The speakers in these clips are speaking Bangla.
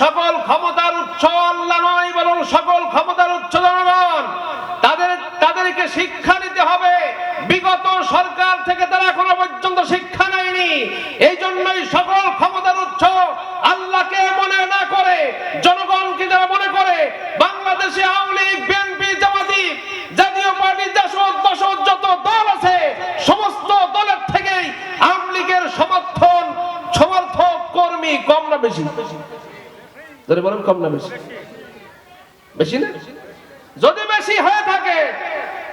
সকল ক্ষমতার উৎস আল্লাহ নয়, বরং সকল ক্ষমতার উৎস জনগণ। তাদের, তাদেরকে শিক্ষা দিতে হবে। বিগত সরকার থেকে তারা এখনও পর্যন্ত শিক্ষা নেয়নি। এই জন্যই সকল ক্ষমতার উৎস আল্লাহকে মনে না করে, জনগণকে যারা মনে করে, বাংলাদেশে আওয়ামী লীগ, বিএনপি, জামাতি, জাতীয় পার্টি, জাসদ দশদ যত দল আছে, সমস্ত দলের থেকেই আওয়ামী লীগের সমর্থন, সমর্থক কর্মী কম না বেশি। ধরে বলেন কম না বেশি? বেশি না? যদি বেশি হয়ে থাকে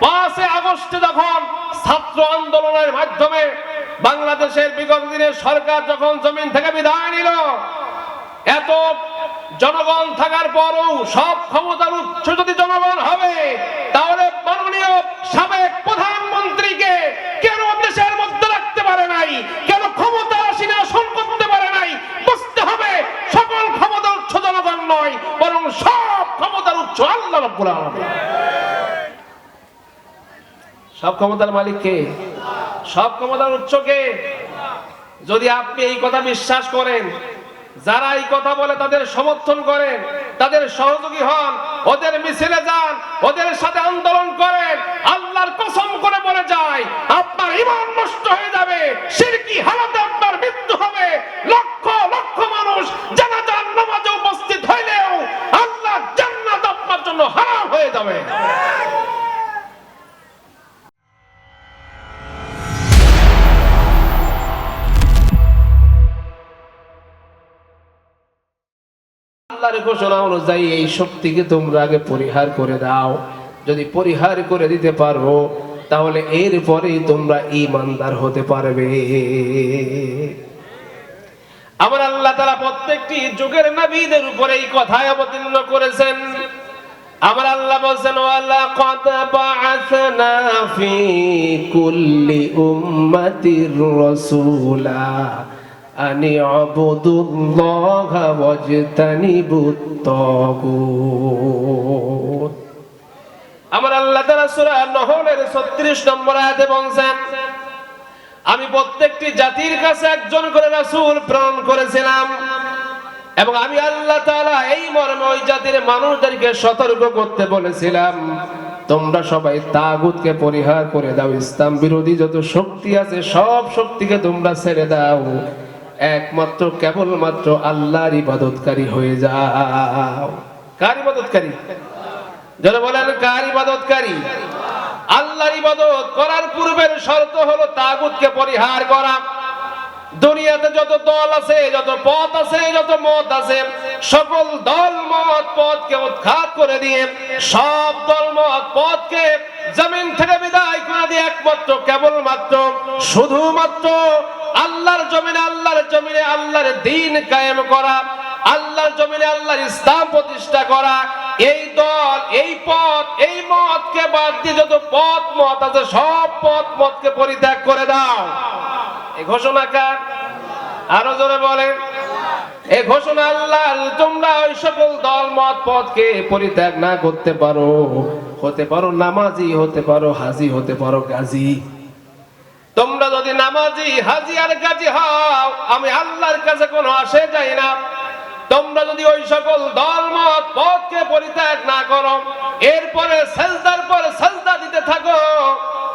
পাঁচে আগস্টে যখন ছাত্র আন্দোলনের মাধ্যমে বাংলাদেশের বিগত দিনের সরকার যখন জমিন থেকে বিদায় নিল, এত জনগণ থাকার পরও সব ক্ষমতার উৎস যদি জনগণ হবে, তাহলে মাননীয় সাবেক প্রধানমন্ত্রীকে কেন দেশের মধ্যে রাখতে পারে নাই কেন ক্ষমতা আসীন আসন করতে পারে নাই বুঝতে হবে সকল ক্ষমতার উৎস জনগণ নয় বরং সব ক্ষমতার উৎস আল্লাহ সব ক্ষমতার মালিক কে? সব ক্ষমতার উৎস কে? যদি আপনি এই কথা বিশ্বাস করেন, যারা এই কথা বলে তাদের সমর্থন করেন, তাদের সহযোগী হন, ওদের মিছিলে যান, ওদের সাথে আন্দোলন করেন, আল্লাহর কসম করে বলে যায়, আপনার ইমান নষ্ট হয়ে যাবে, সিরকি হালাতে আপনার মৃত্যু হবে, লক্ষ লক্ষ মানুষ জানাজার নামাজে উপস্থিত হইলেও আল্লাহ জান্নাত আপনার জন্য হারাম হয়ে যাবে। ঘোষণা অনুযায়ী এই শক্তিকে তোমরা আগে পরিহার করে দাও। যদি পরিহার করে দিতে পারো, তাহলে এরপরেই তোমরা ইমানদার হতে পারবে। আমার আল্লাহ তারা প্রত্যেকটি যুগের নবীদের উপরে এই কথায় অবতীর্ণ করেছেন। আমার আল্লাহ বলছেন ওয়ালা কদ বাআসনা ফি কুল্লি উম্মাতির রাসূলা আনি আবুদুল্লাহ ওয়াজতানিবুত তাগুত আমার আল্লাহ তাআলা সূরা নহলের 36 নম্বর আয়াতে বলছেন, আমি প্রত্যেকটি জাতির কাছে একজন করে রাসূল প্রেরণ করেছিলাম। এবং আমি আল্লাহ তাআলা এই মর্মে ওই জাতির মানুষদেরকে সতর্ক করতে বলেছিলাম, তোমরা সবাই তাগুতকে পরিহার করে দাও, ইসলাম বিরোধী যত শক্তি আছে, সব শক্তিকে তোমরা ছেড়ে দাও। একমাত্র কেবলমাত্র আল্লাহর ইবাদতকারী হয়ে যাও। কার ইবাদতকারী? যারা বলেন, কার ইবাদতকারী? আল্লাহর ইবাদত করার পূর্বের শর্ত হলো তাগুতকে পরিহার করা। দুনিয়াতে যত দল আছে, যত পথ আছে, যত মত আছে, সকল দল মত পথকে উৎখাত করে দিয়ে, সব দল মত পথকে জমিন থেকে বিদায় করে দিয়ে একমাত্র, কেবলমাত্র, শুধুমাত্র আল্লাহর জমিনে আল্লাহর জমিনে, আল্লাহর দিন কায়েম করা, আল্লাহর জমিনে আল্লাহর ইসলাম প্রতিষ্ঠা করা, এই দল, এই পথ, এই মতকে বাদ দিয়ে যত পথ মত আছে, সব পথ মতকে পরিত্যাগ করে দাও। এই ঘোষণা কার? আরও জোরে বলেন। এই ঘোষণা আল্লাহ, তোমরা ওই সকল দল, মত, পথকে পরিত্যাগ না করতে পারো। হতে পারো নামাজি, হতে পারো হাজি, হতে পারো গাজী তোমরা যদি নামাজি, হাজি আর গাজী হও, আমি আল্লাহর কাছে কোনো আসে যাই না। তোমরা যদি ওই সকল দল, মত, পথকে পরিত্যাগ না করো, এরপরে সেজদার পর সেজদা দিতে থাকো,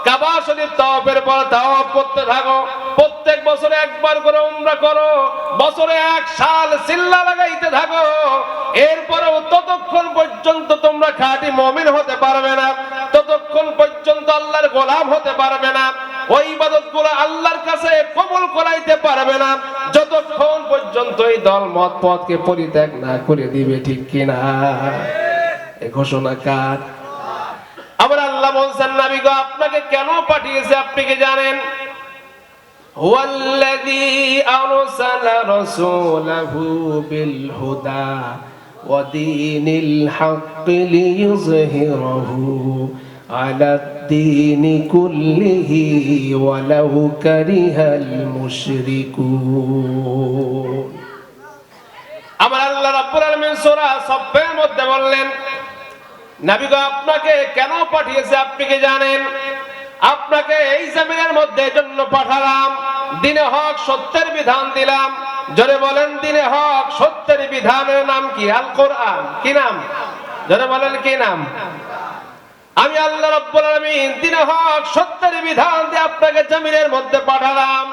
কাবা শরীফ তাওয়াফের পর তাওয়াফ করতে থাকো। প্রত্যেক বছরে একবার করে উমরা করো। বছরে এক সাল সিল্লা লাগাইতে থাকো। এরপরেও ততক্ষণ পর্যন্ত তোমরা খাঁটি মমিন হতে পারবে না। ততক্ষণ পর্যন্ত আল্লাহর গোলাম হতে পারবে না। ওই ইবাদতগুলো আল্লাহর কাছে কবুল করাইতে পারবে না। যতক্ষণ পর্যন্ত এই দল মত পথকে পরিত্যাগ না করে দিবে, ঠিক কিনা? ঘোষণা কার? আবার আল্লাহ বলছেন নবী গো আপনাকে কেন পাঠিয়েছে আপনি কি জানেন? هو الذي أرسل رسوله بالهدى ودين الحق ليظهره على الدين كله ولو كره المشركون আমার আল্লাহ রাব্বুল আলামিন সূরা সাফের মধ্যে বললেন নবী গো আপনাকে কেন পাঠিয়েছে আপনি কি জানেন আপনাকে এই জমিনের মধ্যে জন্য পাঠালাম। দিনে হক সত্যের বিধান দিলাম। জোরে বলেন, দিনে হক সত্যের বিধানের নাম কি? আল কোরআন। কি নাম? যারা বলেন, কি নাম? আমি আল্লাহ রব্বুল আলামিন দিন হক সত্যের বিধান দিয়ে আপনাকে জমিনের মধ্যে পাঠালাম।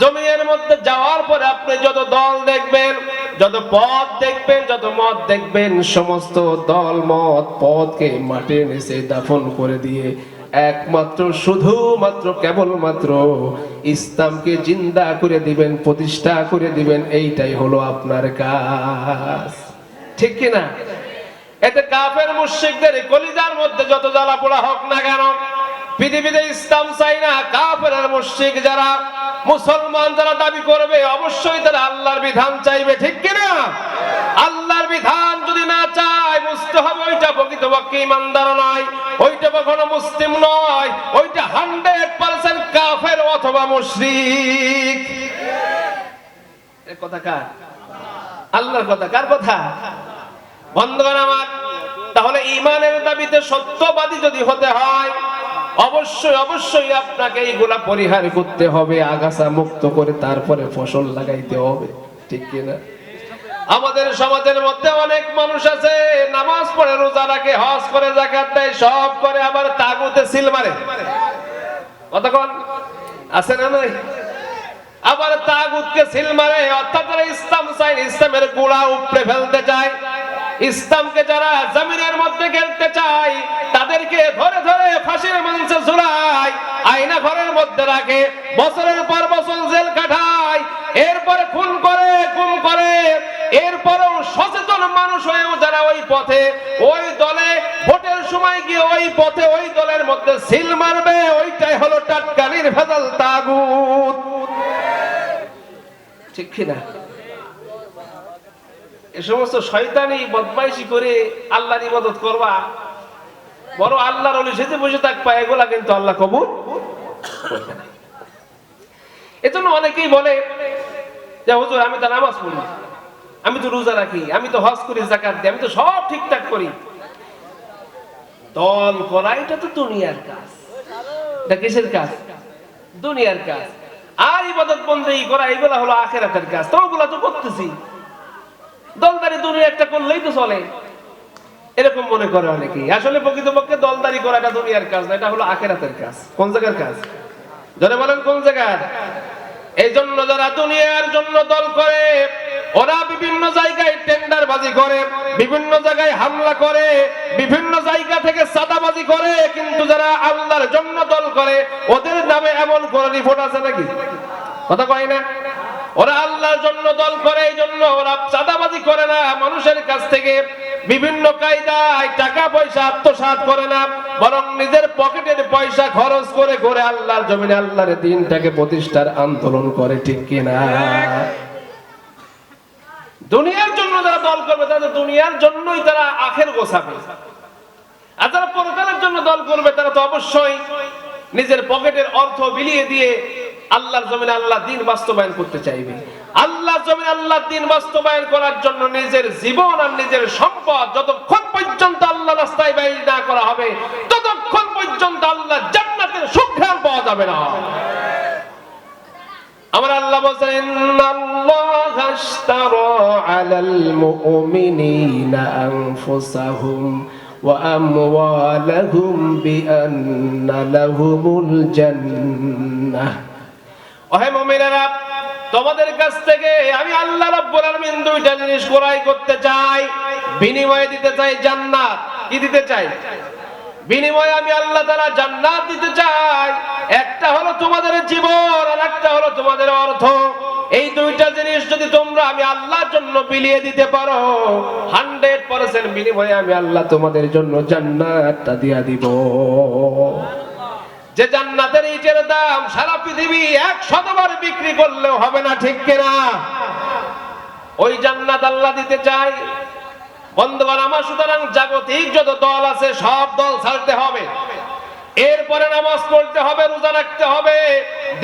জমিনের মধ্যে যাওয়ার পরে আপনি যত দল দেখবেন, যত পথ দেখবেন, যত মত দেখবেন, সমস্ত দল মত পথকে মাটির নিচে দাফন করে দিয়ে একমাত্র, শুধুমাত্র, কেবলমাত্র ইসলামকে জিন্দা করে দিবেন, প্রতিষ্ঠা করে দিবেন, এইটাই হলো আপনার কাজ। ঠিক কিনা এতে কাফের মুশরিকদের কলিজার মধ্যে যত জ্বালা পোড়া হোক না কেন, পৃথিবীতে ইসলাম চাই না কাফের মুশরিক যারা মুসলমান যারা দাবি করবে, অবশ্যই তারা আল্লাহর বিধান চাইবে, ঠিক কিনা আল্লাহর বিধান যদি না চায় বুঝতে হবে, ওইটা প্রকৃতপক্ষে ইমানদার নয়, ওইটা কখনো মুসলিম নয়, ওইটা হান্ড্রেড পার্সেন্ট কাফের অথবা মুশরিক। কথা কার? আল্লাহর কথা, কার কথা? আমার, তাহলে ইমানের দাবিতে সত্যবাদী যদি হতে হয়, অবশ্যই অবশ্যই আপনাকে এইগুলা পরিহার করতে হবে, আগাছা মুক্ত করে তারপরে ফসল লাগাইতে হবে, ঠিক কিনা? আমাদের সমাজের মধ্যে অনেক মানুষ আছে, নামাজ পড়ে, রোজা রাখে, হজ করে, জাকাত দেয়, সব করে, আবার তাগুতে সিল মারে। কতক্ষণ? আছে না নাই? আবার তাগুতকে সিল মারে, অর্থাৎ তারা ইসলাম চায়, ইসলামের গোড়া উপড়ে ফেলতে চায়। ইসলামকে যারা জমিনের মধ্যে খেলতে চায়, তাদেরকে ধরে ধরে ফাঁসির মঞ্চে ঝুলায়, আয়না ঘরের মধ্যে রাখে, বছরের পর বছর জেল কাটায়, এরপরে খুন করে এরপরেও সচেতন মানুষ হয়েও যারা ওই পথে, ওই দলে ভোটের সময় গিয়ে ওই পথে, ওই দলের মধ্যে সিল মারবে, ওইটাই হলো টাটকানির ভেজাল তাগুত। ঠিক কিনা? এ সমস্ত শয়তানি বদমাইশি করে আল্লাহর ইবাদত করবা। বড় আল্লাহর অলি সেজে বসে থাকবা, এগুলা কিন্তু আল্লাহ কবুল করবে না। এজন্য অনেকেই বলে যে, হুজুর, আমি তো নামাজ পড়ি। আমি তো রোজা রাখি, আমি তো হজ করি, জাকাত দিই, আমি তো সব ঠিকঠাক করি। দল করা, এটা তো দুনিয়ার কাজ। এটা কিসের কাজ? দুনিয়ার কাজ। আর ইবাদত বন্দেগী করা এগুলা হলো আখেরাতের কাজ। তো ওগুলা তো করতেছি। দলদারি দুনিয়া একটা করলেই তো চলে। এরকম মনে করে অনেকেই। আসলে প্রকৃতপক্ষে দলদারি করা এটা দুনিয়ার কাজ না, এটা হলো আখেরাতের কাজ। কোন জায়গার কাজ? যারা বলেন কোন জায়গার? এই জন্য যারা দুনিয়ার জন্য দল করে ওরা বিভিন্ন জায়গায় টেন্ডার বাজি করে, বিভিন্ন জায়গায় হামলা করে, বিভিন্ন জায়গা থেকে সাদাবাজি করে, কিন্তু যারা আল্লাহর জন্য দল করে, ওদের নামে এমন কোন রিপোর্ট আছে নাকি? কথা কয় না? ওরা আল্লাহর জন্য দল করে এই জন্য ওরা চাঁদাবাজি করে না, মানুষের কাছ থেকে বিভিন্ন কায়দায় টাকা পয়সা আত্মসাৎ করে না, বরং নিজের পকেটের পয়সা খরচ করে করে আল্লাহর জমিনে আল্লাহর দিনটাকে প্রতিষ্ঠার আন্দোলন করে, ঠিক কিনা? দুনিয়ার জন্য যারা দল করবে, তাদের দুনিয়ার জন্যই তারা আখের গোছাবে। আর যারা পরকালের জন্য দল করবে, তারা তো অবশ্যই নিজের পকেটের অর্থ বিলিয়ে দিয়ে আল্লাহর জমিনে আল্লাহ দিন বাস্তবায়ন করতে চাইবে। আল্লাহ জমিনে আল্লাহ দিন বাস্তবায়ন করার জন্য নিজের জীবন আর নিজের সম্পদ যতক্ষণ পর্যন্ত আল্লাহ রাস্তায় ব্যয় না করা হবে, ততক্ষণ পর্যন্ত আল্লাহ জান্নাতের সুঘ্রাণ পাওয়া যাবে না। আমার আল্লাহ বলছেন, ইন্নাল্লাহা তোমাদের কাছ থেকে আমি আল্লাহ রাব্বুল আলামিন দুইটা জিনিস ক্রয় করতে চাই, বিনিময়ে দিতে চাই জান্নাত। কি দিতে চাই? বিনিময়ে আমি আল্লাহ তাআলা জান্নাত দিতে চাই। একটা হলো তোমাদের জীবন, আর একটা হলো তোমাদের অর্থ। এই দুইটা জিনিস যদি তোমরা আমি আল্লাহর জন্য বিলিয়ে দিতে পারো, হান্ড্রেড পার্সেন্ট বিনিময়ে আমি আল্লাহ তোমাদের জন্য জান্নাতটা দিয়া দিব। যে জান্নাতের ইটের দাম সারা পৃথিবী এক শতবার বিক্রি করলেও হবে না, ঠিক কিনা? ওই জান্নাত আল্লাহ দিতে চাই বন্ধুগণ, আমার সুতরাং জাগতিক যত দল আছে, সব দল ছাড়তে হবে। এরপরে নামাজ পড়তে হবে, রোজা রাখতে হবে,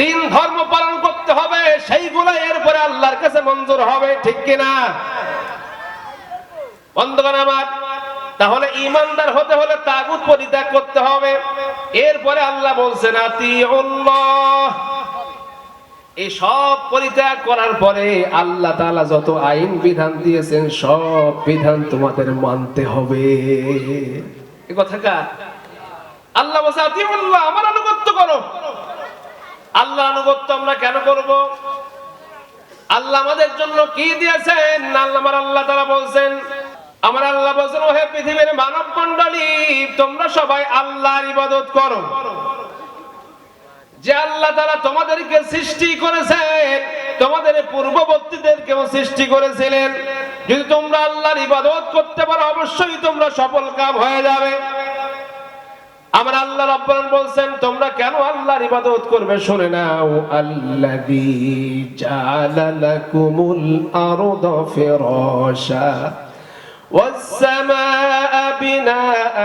দিন ধর্ম পালন করতে হবে, সেইগুলো এরপরে আল্লাহর কাছে মঞ্জুর হবে, ঠিক কিনা? বন্ধুগণ আমার, তাহলে ইমানদার হতে হলে তাগুত পরিত্যাগ করতে হবে। এরপরে আল্লাহ বলছেন, আতিউল্লাহ। এই সব পরিত্যাগ করার পরে আল্লাহ তাআলা যত আইন বিধান দিয়েছেন, সব বিধান তোমাদের মানতে হবে। আল্লাহ আমার আনুগত্য করো। আল্লাহ আনুগত্য আমরা কেন করব? আল্লাহ আমাদের জন্য কি দিয়েছেন? আল্লাহ আমার আল্লাহ তারা বলছেন, আমার আল্লাহ বলছেন, ওহে পৃথিবীর মানব মণ্ডলী তোমরা সবাই আল্লাহর ইবাদত করো। যে আল্লাহ তারা তোমাদেরকে সৃষ্টি করেছেন, তোমাদের পূর্ববর্তীদেরকেও সৃষ্টি করেছিলেন। যদি তোমরা আল্লাহর ইবাদত করতে পারো, অবশ্যই তোমরা সফল কাম হয়ে যাবে। আমার আল্লাহ রাব্বান বলছেন, তোমরা কেন আল্লাহর ইবাদত করবে? শুনে নাও, আল্লাযী জাআলা লাকুমুল আরদা ফিরাশা। والسماء بناء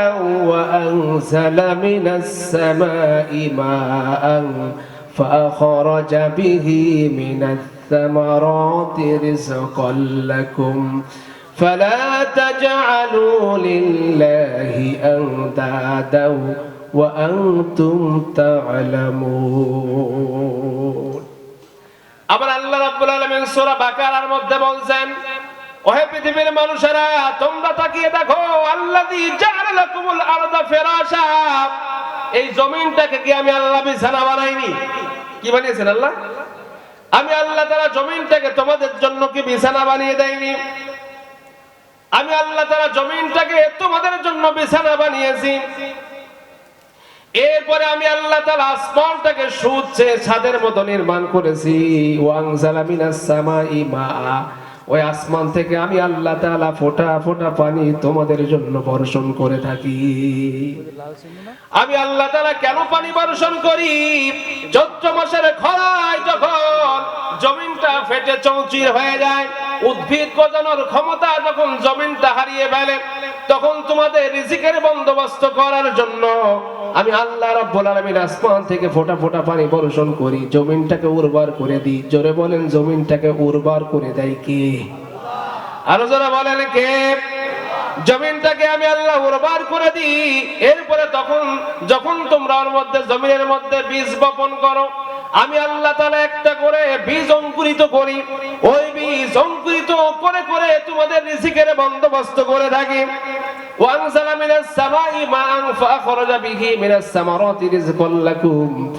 وأنزل من السماء ماء فأخرج به من الثمرات رزقا لكم فلا تجعلوا لله أندادا وأنتم تعلمون أمر الله رب العالمين سورة بقرة مدة بولزن ওহে পৃথিবীর মানুষেরা, তোমরা তাকিয়ে দেখো, আল্লাযী জাআলা লাকুমুল এই জমিনটাকে কি আমি আল্লাহ বিছানা বানাইনি? কি বানিয়েছেন আল্লাহ? আমি আল্লাহ তাআলা জমিনটাকে তোমাদের জন্য কি বিছানা বানিয়ে দেয়নি? আমি আল্লাহ তাআলা জমিনটাকে তোমাদের জন্য বিছানা বানিয়েছি। এরপরে আমি আল্লাহ তাআলা আসমানটাকে সুচ্ছে ছাদের মতো নির্মাণ করেছি। ওয়াংজালা মিনাস সামাই মা ওই আসমান থেকে আমি আল্লাহ তালা ফোটা ফোটা পানি তোমাদের জন্য বর্ষণ করে থাকি। আমি আল্লাহ তালা কেন পানি বর্ষণ করি? চৈত্র মাসের খরায় যখন জমিনটা ফেটে চৌচির হয়ে যায়, উদ্ভিদ গজানোর ক্ষমতা যখন জমিনটা হারিয়ে ফেলে, তখন তোমাদের রিজিকের বন্দোবস্ত করার জন্য আমি আল্লাহ রাব্বুল আলামিন আসমান থেকে ফোঁটা ফোঁটা পানি বর্ষণ করি। জমিনটাকে উর্বর করে দিই। জোরে বলেন, জমিনটাকে উর্বর করে দেয় কে? আরও জোরে বলেন কে, জমিনটাকে আমি আল্লাহ উর্বর করে দিই, এরপরে তখন যখন তোমরা ওর মধ্যে, জমিনের মধ্যে বীজ বপন করো, আমি আল্লাহ তাআলা একটা করে বীজ অঙ্কুরিত করি। ওই বীজ অঙ্কুরিত করে করে তোমাদের রিজিকের বন্দোবস্ত করে থাকি।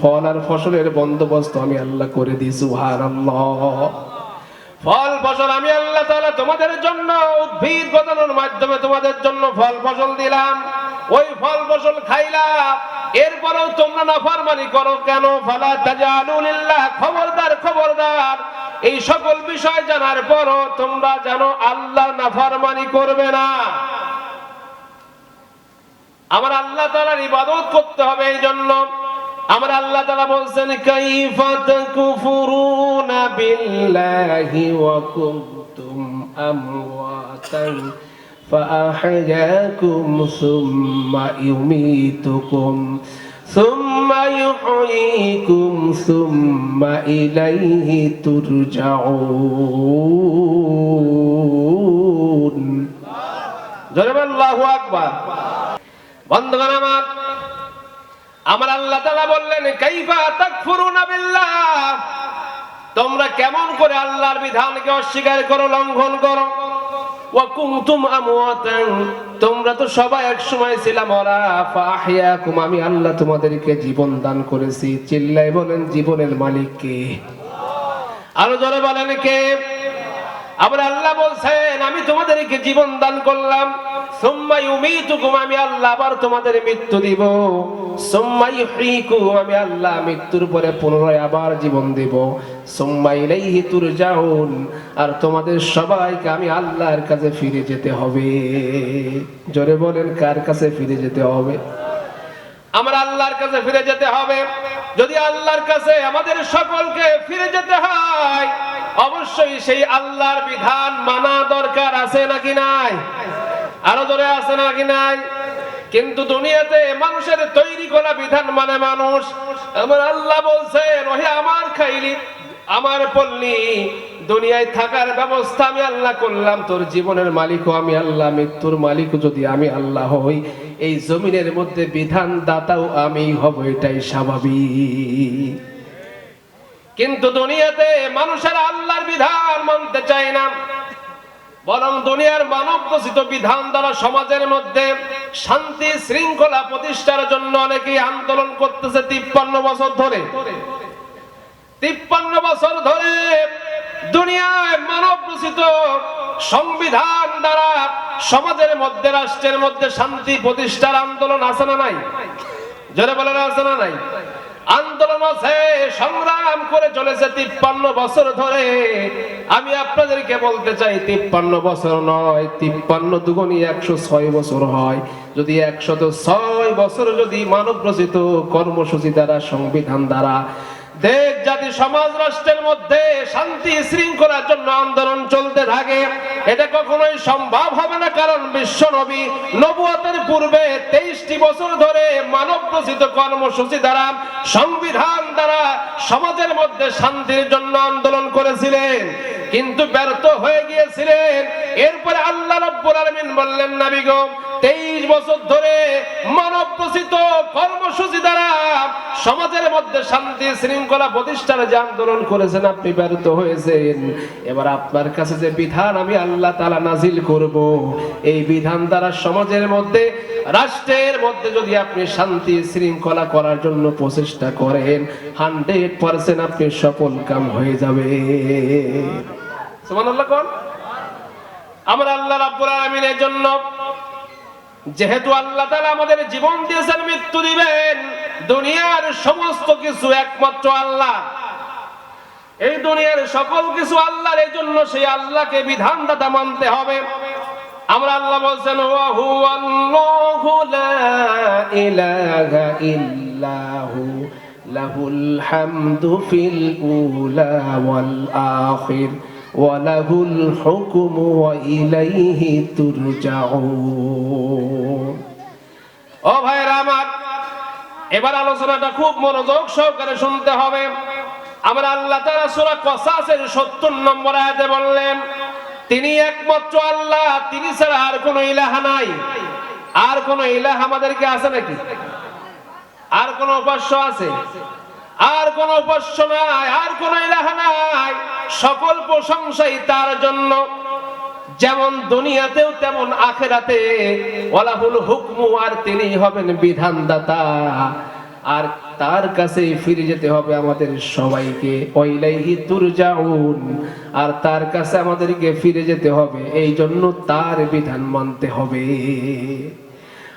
ফল আর ফসলের বন্দোবস্ত আমি আল্লাহ করে দিই, সুবহানাল্লাহ। ফল ফসল আমি আল্লাহ তাআলা তোমাদের জন্য উদ্ভিদ গজানোর মাধ্যমে তোমাদের জন্য ফল ফসল দিলাম। ওই ফল ফসল খাইলা, এরপরেও তোমরা নাফরমানি করো কেন? ফালা তাজালু লিল্লাহ, খবরদার খবরদার। এই সকল বিষয় জানার পরও তোমরা জানো আল্লাহ নাফরমানি করবে না। আমার আল্লাহ তাআলার ইবাদত করতে হবে এই জন্য আমার আল্লাহ তাআলা বলছেন কাইফা তাকুফুরুনা বিল্লাহি ওয়া কুনতুম আমওয়াতান فأحياكم ثم يميتكم ثم يحييكم ثم إليه ترجعون জনাব আল্লাহু আকবার বন্ধুগণ আমার আমার আল্লাহ তাআলা বললেন, কাইফা তাকফুরুনা বিল্লাহ? তোমরা কেমন করে আল্লাহর বিধানকে অস্বীকার করো, লঙ্ঘন করো? তোমরা তো সবাই এক সময় ছিলাম আমি আল্লাহ তোমাদেরকে জীবন দান করেছি। চিল্লাই বলেন, জীবনের মালিক কে? আরও জোরে বলেন, কে? আবার আল্লাহ বলছেন, আমি তোমাদেরকে জীবন দান করলাম। আল্লাহ আবার তোমাদের মৃত্যু দিব। আল্লাহ মৃত্যুর পরে পুনরায় আবার জীবন দিব। আর তোমাদের সবাইকে আমি আল্লাহর কাছে ফিরে যেতে হবে। জোরে বলেন, কার কাছে ফিরে যেতে হবে? আমার আল্লাহর কাছে ফিরে যেতে হবে। যদি আল্লাহর কাছে আমাদের সকলকে ফিরে যেতে হয়, অবশ্যই সেই আল্লাহর বিধান মানা দরকার আছে নাকি নাই? আরও ধরে আছে নাকি নাই? কিন্তু দুনিয়াতে মানুষের তৈরি করা বিধান মানে মানুষ। আমার আল্লাহ বলছে রহে আমার খাইলি, আমার পল্লী, দুনিয়ায় থাকার ব্যবস্থা আমি আল্লাহ করলাম, তোর জীবনের মালিকও আমি আল্লাহ, মৃত্যুর মালিকও যদি আমি আল্লাহ হই, এই জমিনের মধ্যে বিধান দাতাও আমি হব, এটাই স্বাভাবিক। কিন্তু দুনিয়াতে মানুষের আল্লাহর বিধান মানতে চায় না। বরং দুনিয়ার মানব রচিত বিধান দ্বারা সমাজের মধ্যে শান্তি শৃঙ্খলা প্রতিষ্ঠার জন্য অনেকেই আন্দোলন করতেছে তিপ্পান্ন বছর ধরে। তিপ্পান্ন বছর ধরে দুনিয়ায় মানব রচিত সংবিধান দ্বারা সমাজের মধ্যে, রাষ্ট্রের মধ্যে শান্তি প্রতিষ্ঠার আন্দোলন আছে না নাই? জোরে বলেন, আছে না নাই? আন্দোলন আছে, সংগ্রাম করে চলেছে তিপ্পান্ন বছর ধরে। আমি আপনাদেরকে বলতে চাই, তিপ্পান্ন বছর নয়, তিপ্পান্ন দুগুণি একশো ছয় বছর হয়। যদি একশত ছয় বছর যদি মানব রচিত কর্মসূচি দ্বারা, সংবিধান দ্বারা দেশ, জাতি, সমাজ, রাষ্ট্রের মধ্যে শান্তি, শৃঙ্খলার জন্য আন্দোলন চলতে থাকে। এটা কখনোই সম্ভব হবে না, কারণ বিশ্ব নবী নবুয়তের পূর্বে তেইশটি বছর ধরে মানব রচিত কর্মসূচি দ্বারা, সংবিধান দ্বারা সমাজের মধ্যে শান্তির জন্য আন্দোলন করেছিলেন। কিন্তু ব্যর্থ হয়ে গিয়েছিলেন। এরপরে আল্লাহ রব্বুল আলামিন বললেন নবী গো তেইশ বছর ধরে মানব রচিত কর্মসূচি দ্বারা সমাজের মধ্যে শান্তি শৃঙ্খলা প্রতিষ্ঠানে যে আন্দোলন করেছেন, আপনি ব্যর্থ হয়েছেন। এবার আপনার কাছে যে বিধান আমি আল্লাহ তালা নাজিল করব, এই বিধান দ্বারা সমাজের মধ্যে, রাষ্ট্রের মধ্যে যদি আপনি শান্তি শৃঙ্খলা করার জন্য প্রচেষ্টা করেন, হান্ড্রেড পার্সেন্ট আপনি সফল কাম হয়ে যাবে। সুবহানাল্লাহ কোন? আমরা আল্লাহ রাব্বুল আলামিনের জন্য যেহেতু আল্লাহ তাআলা আমাদের জীবন দিয়েছেন, মৃত্যু দিবেন, দুনিয়ার সমস্ত কিছু একমাত্র আল্লাহ। এই দুনিয়ার সকল কিছু আল্লাহর, এই জন্য সেই আল্লাহকে বিধানদাতা মানতে হবে। আমরা আল্লাহ বলছেন, ওয়া হুয়াল্লাহু লা ইল্লাহু লাহুল হামদু ফিল উলা ওয়াল আখির। وله الحكم وإليه ترجعون ও ভাইরা আমার এবার আলোচনাটা খুব মনোযোগ সহকারে শুনতে হবে আমরা আল্লাহ তাআলা সূরা কসাসের 70 নম্বর আয়াতে বললেন তিনি একমাত্র আল্লাহ তিনি ছাড়া আর কোনো ইলাহা নাই আর কোনো ইলাহ আমাদেরকে আছে নাকি আর কোনো উপাস্য আছে আর কোন উপাস্য নাই, আর কোন ইলাহা নাই। সকল প্রশংসাই তার জন্য। যেমন দুনিয়াতেও তেমন আখেরাতে। ওয়ালাহুল হুকমু আর তিনি হবেন বিধানদাতা। আর তার কাছে ফিরে যেতে হবে আমাদের সবাইকে। ওইলাইহি তুরজাউন। আর তার কাছে আমাদেরকে ফিরে যেতে হবে। এই জন্য তার বিধান মানতে হবে।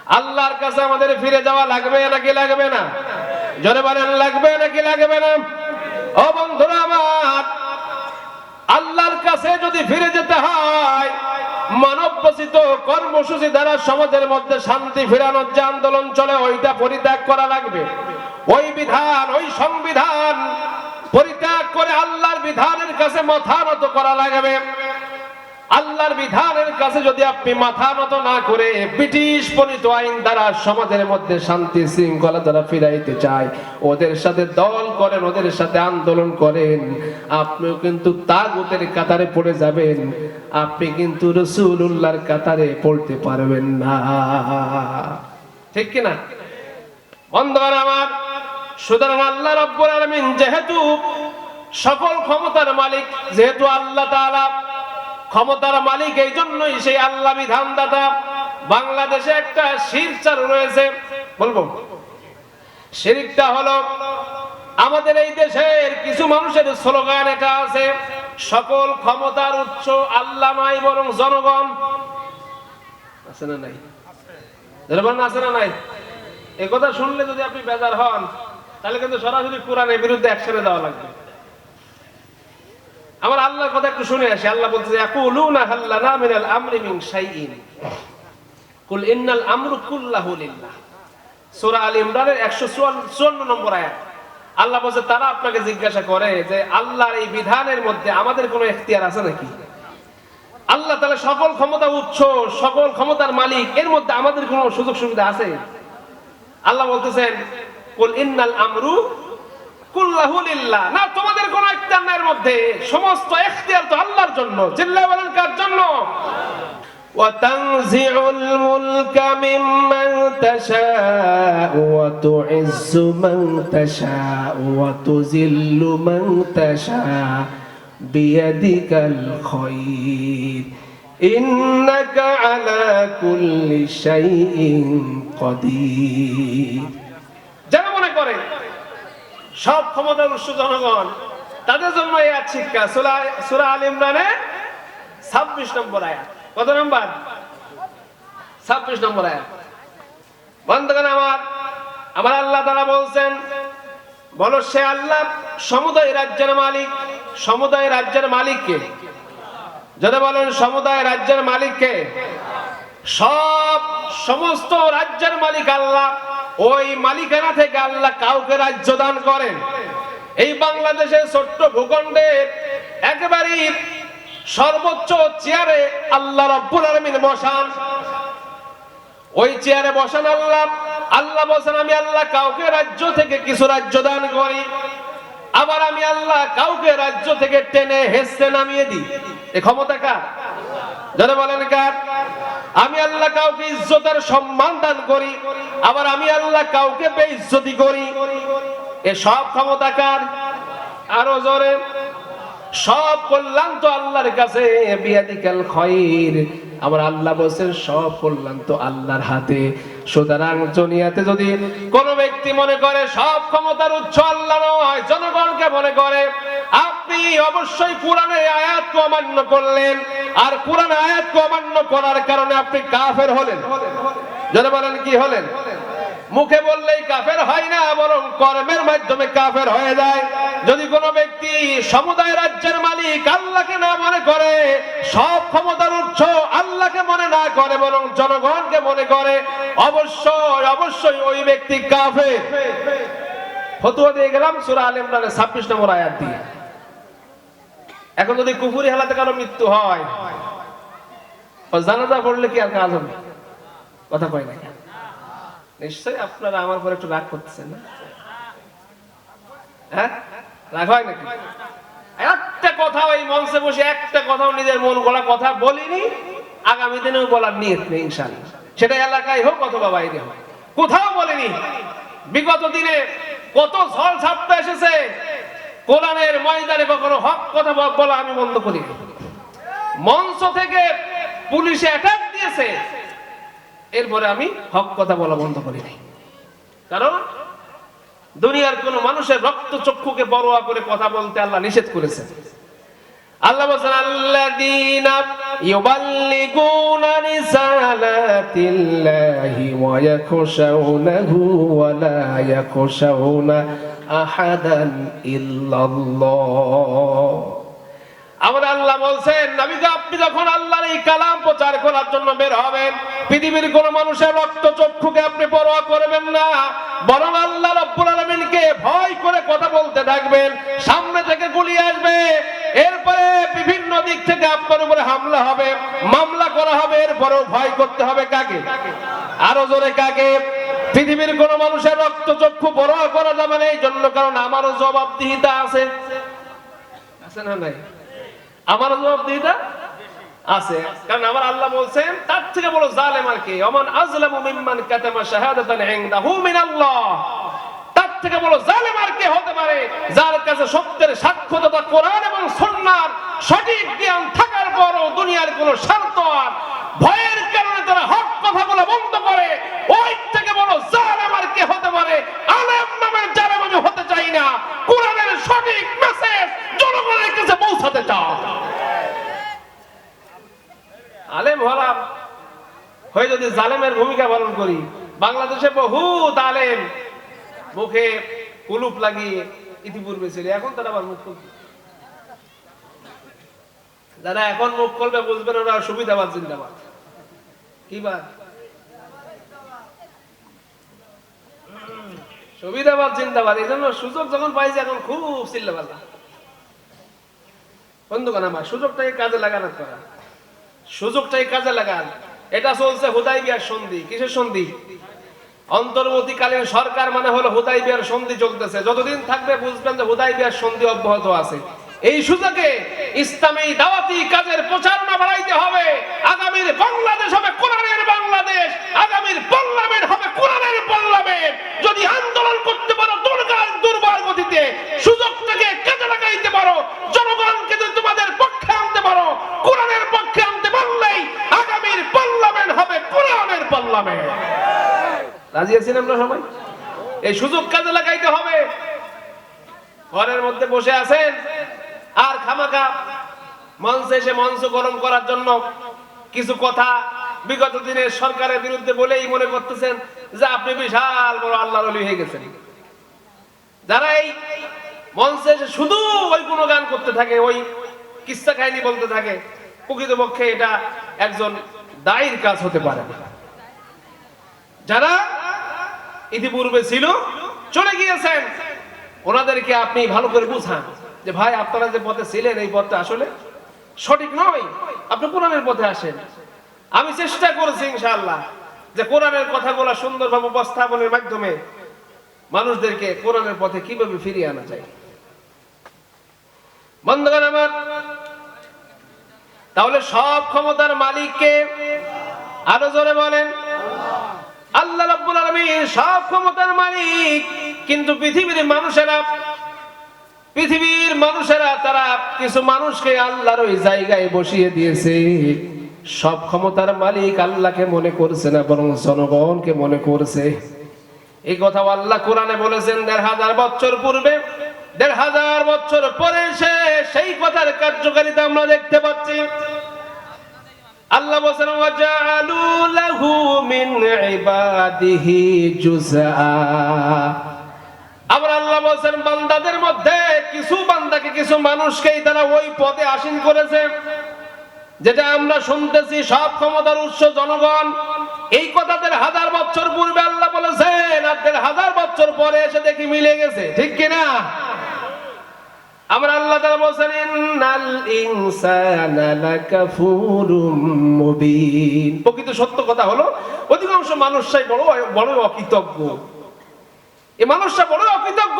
আল্লাহর কাছে আমাদের ফিরে যাওয়া লাগবে নাকি লাগবে না? জোরে বলেন, লাগবে নাকি লাগবে না? ও বন্ধুরা আমার, আল্লাহর কাছে যদি ফিরে যেতে হয় মানব রচিত কর্মসূচি দ্বারা সমাজের মধ্যে শান্তি ফেরানোর যে আন্দোলন চলে, ওইটা পরিত্যাগ করা লাগবে। ওই বিধান, ওই সংবিধান পরিত্যাগ করে আল্লাহর বিধানের কাছে মাথা নত করা লাগবে। আল্লাহর বিধানের কাছে যদি আপনি মাথা নত না করে ব্রিটিশ প্রণীত আইন দ্বারা সমাজের মধ্যে শান্তি শৃঙ্খলা দ্বারা ফিরাইতে চায়, ওদের সাথে দল করেন, ওদের সাথে আন্দোলন করেন, আপনিও কিন্তু তাগুতের কাতারে পড়ে যাবেন, আপনি কিন্তু রসুল্লাহর কাতারে পড়তে পারবেন না। ঠিক কিনা? বন্ধুগণ আমার, সুতরাং আল্লাহ রব্বুল আলামিন যেহেতু সকল ক্ষমতার মালিক, যেহেতু আল্লাহ তাআলা ক্ষমতার মালিক এই জন্যই সেই আল্লাহ বিধানদাতা। বাংলাদেশে একটা শির রয়েছে। বলব। শিরিকটা হলো, আমাদের এই দেশের কিছু মানুষের স্লোগান এটা আছে, সকল ক্ষমতার উৎস আল্লাহ নাই বরং জনগণ। আছে না নাই? জনগণ আছে না নাই? এ কথা শুনলে যদি আপনি বেজার হন, তাহলে কিন্তু সরাসরি কোরআনের বিরুদ্ধে অ্যাকশনে দেওয়া লাগবে। আমার আল্লাহর কথা একটু শুনে আসি। আল্লাহ ইয়াকুলুনা হাল্লানা মিনাল আমরি মিন শাইইন। কুল ইন্নাল আমরু কুল্লাহু লিল্লাহ। সূরা ইমরানের 154 নম্বর আয়াত। আল্লাহ বলছে, তারা আপনাকে জিজ্ঞাসা করে যে, আল্লাহর এই বিধানের মধ্যে আমাদের কোনো এখতিয়ার আছে নাকি? আল্লাহ তাহলে সকল ক্ষমতা উৎস, সকল ক্ষমতার মালিক, এর মধ্যে আমাদের কোনো সুযোগ সুবিধা আছে? আল্লাহ বলতেছেন, কুল ইন্নাল আমরু কুল্লাহু লিল্লাহ না তোমাদের কোন ইখতিয়ার নাই এর মধ্যে সমস্ত ইখতিয়ার তো আল্লাহর জন্য জিল্লা বলেন কার জন্য وتنزع الملك ممن تشاء وتعز من تشاء وتذل من تشاء بيدك الخير إنك على كل شيء قدير যারা মনে করে সব ক্ষমতার উৎস জনগণ। তাদের জন্য এই আয়াত শিক্ষা। সূরা আল ইমরানে 26 নম্বর আয়াত। কত নম্বর? 26 নম্বর আয়াত। বন্ধুগণ, আমার আমার আল্লাহ তাআলা বলছেন, বলো সে আল্লাহ সমুদায় রাজ্যের মালিক, সমুদায় রাজ্যের মালিক কে যদি বলেন সমুদায় রাজ্যের মালিক কে সব সমস্ত রাজ্যের মালিক আল্লাহ। ওই মালিকানা থেকে আল্লাহ কাউকে রাজ্য দান করেন। এই বাংলাদেশের ছোট্ট ভূখণ্ডের একেবারেই সর্বোচ্চ চেয়ারে আল্লাহ রব্বুল আলামিন বসান। ওই চেয়ারে বসান আল্লাহ আল্লাহ বসান আমি আল্লাহ কাউকে রাজ্য থেকে কিছু রাজ্য দান করি। আবার আমি আল্লাহ কাউকে রাজ্য থেকে টেনে হেসতে নামিয়ে দিই। এ ক্ষমতা কার? যারা বলেন কার? আমি আল্লাহ কাউকে ইজ্জতের সম্মান দান করি, আবার আমি আল্লাহ কাউকে বেইজ্জতি করি। এ সব ক্ষমতা কার? আরও জোরে। সব কল্যাণ তো আল্লাহর কাছে, বিয়াদিকাল আমার আল্লাহ বলছেন, সব কল্যাণ তো আল্লাহর হাতে। সুতরাং দুনিয়াতে যদি কোন ব্যক্তি মনে করে সব ক্ষমতার উৎস আল্লাহ নয়, জনগণকে মনে করে, আপনি অবশ্যই কোরআনের আয়াতকে অমান্য করলেন। আর কোরআন আয়াতকে অমান্য করার কারণে আপনি কাফের হলেন। যারা বলেন কি হলেন? মুখে বললেই কাফের হয় না, বরং কর্মের মাধ্যমে কাফের হয়ে যায়। যদি কোনো ব্যক্তি সমুদায় রাজ্যের মালিক আল্লাহকে না মনে করে, সব ক্ষমতার উৎস আল্লাহকে মনে না করে, বরং জনগণকে মনে করে, অবশ্যই অবশ্যই ওই ব্যক্তি কাফের। ফতুয়া দিয়ে গেলাম, সূরা আল 26 নম্বর আয়াত দিয়ে। এখন যদি কুফুরি হালাতে কারও মৃত্যু হয় জানাজা পড়লে কি আর কাজ হবে কথা কয় না? নিশ্চয়ই আপনারা আমার পর একটু রাগ করতেছেন না? হ্যাঁ? নিজের মন গলা কথা বলিনি, আগামী দিনেও সেটা এলাকায় হোক। কোথাও বলিনি। বিগত দিনে কত ঝড় ঝাপটা এসেছে কোরআনের ময়দানে কখনো হক কথা বলা আমি বন্ধ করি মঞ্চ থেকে পুলিশে অ্যাটাক দিয়েছে। এরপরে আমি হক কথা বলা বন্ধ করি নাই কারণ দুনিয়ার কোন মানুষের রক্ত চক্ষুকে বড়োয়া করে কথা বলতে আল্লাহ নিষেধ করেছেন। আল্লাহ বলছেন, আল্লাযীনা ইউবাল্লিগুনা রিসালাতিল্লাহি ওয়া ইয়াখশাউনাহু ওয়া লা ইয়াখশাউনা আমার আল্লাহ বলছেন আপনি যখন আল্লাহর এই কালাম প্রচার করার জন্য বের হবেন, পৃথিবীর কোন মানুষের রক্ত চক্ষুকে আপনি পরোয়া করবেন না, বরং আল্লাহ রব্বুল আলামিনকে ভয় করে কথা বলতে থাকবেন, সামনে থেকে গুলি আসবে, এরপরে বিভিন্ন দিক থেকে আপনার উপরে হামলা হবে, মামলা করা হবে, এরপরেও ভয় করতে হবে কাকে? আরও জোরে কাকে? পৃথিবীর কোন মানুষের রক্ত চক্ষু পরোয়া করা যাবে না এই জন্য কারণ আমারও জবাবদিহিতা আছে। আছে না নাই? আমার জবাবদিহিতা আছে। কারণ আমার আল্লাহ বলছেন, তার থেকে বড় মিম্মান কাতামা তার থেকে বড় হতে পারে? যার কাছে সত্যের সাক্ষ্য তথা কোরআন এবং সুন্নাহর সঠিক জ্ঞান থাকার পরও দুনিয়ার কোন স্বার্থ আর ভয়ের কারণে হক কথা বলা বন্ধ করে, ওই থেকে কে হতে পারে? আলেম আমি হতে চাই না। কোরআনের সঠিক মেসেজ জনগণের কাছে পৌঁছাতে চাও। আলেম হলাম হয়ে যদি জালেমের ভূমিকা পালন করি, বাংলাদেশে আলেম মুখে কুলুপ লাগিয়ে ইতিপূর্বে ছিল, এখন তারা আবার মুখ যারা এখন মুখ করবে বুঝবেন ওরা সুবিধাবাদ জিন্দাবাদ। সুবিধাবাদ, জিন্দাবাদ এই জন্য সুযোগ যখন পাইছে এখন খুব বন্ধুগণ আমার, সুযোগটাকে কাজে করা কাজে লাগান। এটা চলছে হুদাই বিয়ার সন্ধি। কিসের সন্ধি? অন্তর্বর্তীকালীন সরকার মানে হলো হুদাই বিয়ার সন্ধি চলতেছে। যতদিন থাকবে বুঝবেন যে হুদাই বিয়ার সন্ধি অব্যাহত আছে। এই সুযোগে ইসলামী দাওয়াতি কাজের প্রচারণা বাড়াইতে হবে। আগামীর বাংলাদেশ হবে কোরআনের বাংলাদেশ। আগামীর পার্লামেন্ট হবে কোরআনের পার্লামেন্ট। যদি আন্দোলন করতে পারো, দুর্গার দুর্বার গতিতে সুযোগটাকে কাজে লাগাইতে পারো, জনগণকে যদি তোমাদের পক্ষে আনতে পারো, কোরআনের পক্ষে আনতে পারলেই আগামীর পার্লামেন্ট হবে কোরআনের পার্লামেন্ট। রাজি আছেন আমরা সবাই? এই সুযোগ কাজে লাগাইতে হবে। ঘরের মধ্যে বসে আছেন। আর খামাকা মঞ্চে এসে মঞ্চ গরম করার জন্য কিছু কথা বিগত দিনের সরকারের বিরুদ্ধে বলেই মনে করতেছেন যে আপনি বিশাল বড় আল্লাহর অলি হয়ে গেছেন। যারা এই মঞ্চে এসে শুধু ওই কোনো গান করতে থাকে, ওই কিস্সা কাহিনী বলতে থাকে, প্রকৃতপক্ষে এটা একজন দায়ীর কাজ হতে পারে যারা ইতিপূর্বে ছিল, চলে গিয়েছেন, ওনাদেরকে আপনি ভালো করে বুঝান। যে ভাই, আপনারা যে পথে ছিলেন, এই পথটা আসলে সঠিক নয়। আপনি কোরআনের পথে আসেন। আমি চেষ্টা করেছি ইনশাআল্লাহ যে কোরআনের কথাগুলো সুন্দরভাবে উপস্থাপনের মাধ্যমে মানুষদেরকে কোরআনের পথে কীভাবে ফিরিয়ে আনা যায়। বন্ধুগণ আমার, তাহলে সব ক্ষমতার মালিককে আরও জোরে বলেন। আল্লাহ রাব্বুল আলামিন সব ক্ষমতার মালিক, কিন্তু পৃথিবীর মানুষেরা পৃথিবীর মানুষেরা, তারা কিছু মানুষকে আল্লাহর ওই জায়গায় বসিয়ে দিয়েছে। সব ক্ষমতার মালিক আল্লাহকে মনে করছে না, বরং জনগণকে মনে করছে। এই কথা আল্লাহ কোরআনে বলেছেন, দেড় হাজার বছর পূর্বে, দেড় হাজার বছর পরে সে সেই কথার কার্যকারিতা আমরা দেখতে পাচ্ছি। আল্লাহ বলেন ওয়াজআলু লাহু মিন ইবাদিহি জুজআ আবার আল্লাহ বলছেন, বান্দাদের মধ্যে কিছু বান্দাকে, কিছু মানুষকেই তারা ওই পদে আসীন করেছে। যেটা আমরা শুনতেছি সব ক্ষমতার উৎস জনগণ। এই কথা দেড় হাজার বছর পূর্বে আল্লাহ বলেছেন, আর হাজার বছর পরে এসে দেখি মিলে গেছে। ঠিক কিনা আমরা আল্লাহ তাআলা বলেন ইন্নাল ইনসানা লাকাফুরুম মুবিন। প্রকৃত সত্য কথা হলো, অধিকাংশ মানুষই বড় বড় অকৃতজ্ঞ। এই মানুষরা বড় অকৃতজ্ঞ।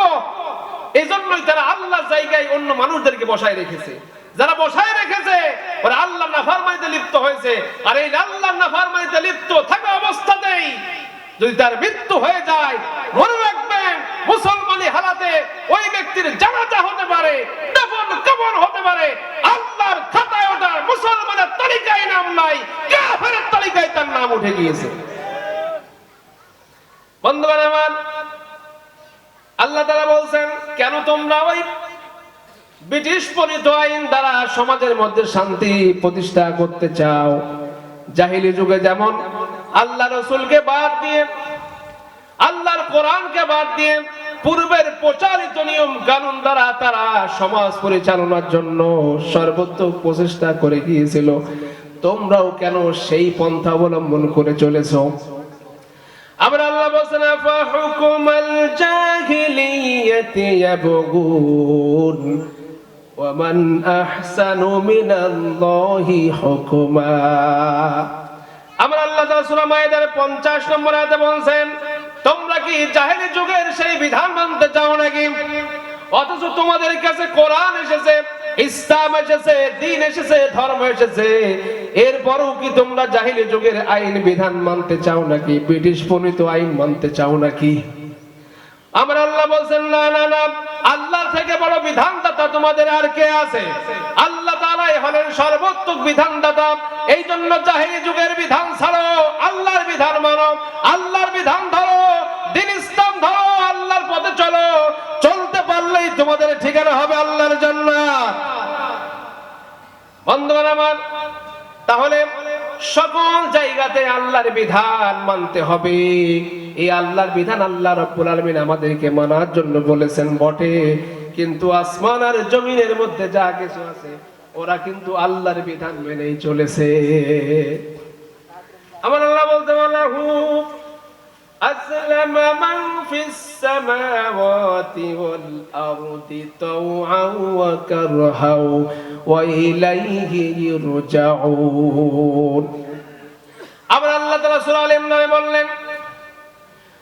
এই জন্যই তারা আল্লাহর জায়গায় অন্য মানুষদেরকে বসায় রেখেছে। যারা বসায় রেখেছে, ওরা আল্লাহ নাফারমানিতে লিপ্ত হয়েছে। আর এই আল্লাহ নাফারমানিতে লিপ্ত থাকা অবস্থাতেই যদি তার মৃত্যু হয়ে যায়, মনে রাখবেন, মুসলমানি হালাতে ওই ব্যক্তির জানাজা হতে পারে, দাফন কাফন হতে পারে। আল্লাহর খাতায় ওটা মুসলমানের তালিকায় নাম নাই, কাফেরের তালিকায় তার নাম উঠে গিয়েছে। বন্ধুগণ আমার আল্লাহ তারা বলছেন, কেন তোমরা ওই ব্রিটিশ প্রণীত আইন দ্বারা সমাজের মধ্যে শান্তি প্রতিষ্ঠা করতে চাও? জাহিলি যুগে যেমন আল্লাহ রসুলকে বাদ দিয়ে, আল্লাহর কোরআনকে বাদ দিয়ে পূর্বের প্রচারিত নিয়ম কানুন দ্বারা তারা সমাজ পরিচালনার জন্য সর্বোত্তম প্রচেষ্টা করে গিয়েছিল, তোমরাও কেন সেই পন্থা অবলম্বন করে চলেছো? আবার আল্লাহ বলছেন ফাহুকুমাল জাহিলিয়াতি ইয়াবগুন ওয়ামান আহসানু মিনাল্লাহি হুকমা আমার আল্লাহ তাআলা সূরা মাইদার 50 নম্বর আয়াতে বলছেন, তোমরা কি জাহেলি যুগের সেই বিধান মানতে চাও নাকি? অথচ তোমাদের কাছে কোরআন এসেছে, ইসলাম এসেছে, দিন এসেছে, ধর্ম এসেছে। এরপরও কি তোমরা জাহিলি যুগের আইন বিধান মানতে চাও নাকি? ব্রিটিশ প্রণীত আইন মানতে চাও নাকি? আমার আল্লাহ বলছেন, না না না আল্লাহ থেকে বড় বিধানদাতা তোমাদের আর কে আছে? আল্লাহ তাআলাই হলেন সর্বোত্তম বিধানদাতা। এই জন্য জাহিলি যুগের বিধান ছাড়ো, আল্লাহর বিধান মানো, আল্লাহর বিধান ধরো, দিন ইসলাম ধরো, আল্লাহর পথে চলো। চলতে পারলেই তোমাদের ঠিকানা হবে আল্লাহর জন্য বন্ধুগণ আমার, তাহলে সকল জায়গাতে আল্লাহর বিধান মানতে হবে। এই আল্লাহর বিধান আল্লাহ রব্বুল আলমিন আমাদেরকে মানার জন্য বলেছেন বটে। কিন্তু আসমান আর জমিনের মধ্যে যা কিছু আছে, ওরা কিন্তু আল্লাহর বিধান মেনেই চলেছে। আমার আল্লাহ বলতে বলহু أسلم من في السماوات والأرض طوعا وكرها وإليه يرجعون আবার আল্লাহ তাআলা সূরা আল ইমরানে বললেন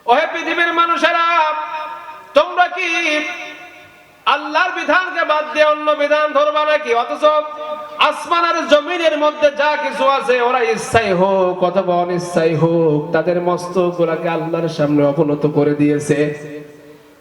ওহে পৃথিবীর মানুষেরা তোমরা কি আল্লাহর বিধানকে বাদ দিয়ে অন্য বিধান ধরবা নাকি? অথচ আসমান আর জমিনের মধ্যে যা কিছু আছে, ওরা ইচ্ছাই হোক অথবা অনিচ্ছাই হোক, তাদের মস্তক গুলাকে আল্লাহর সামনে অবনত করে দিয়েছে।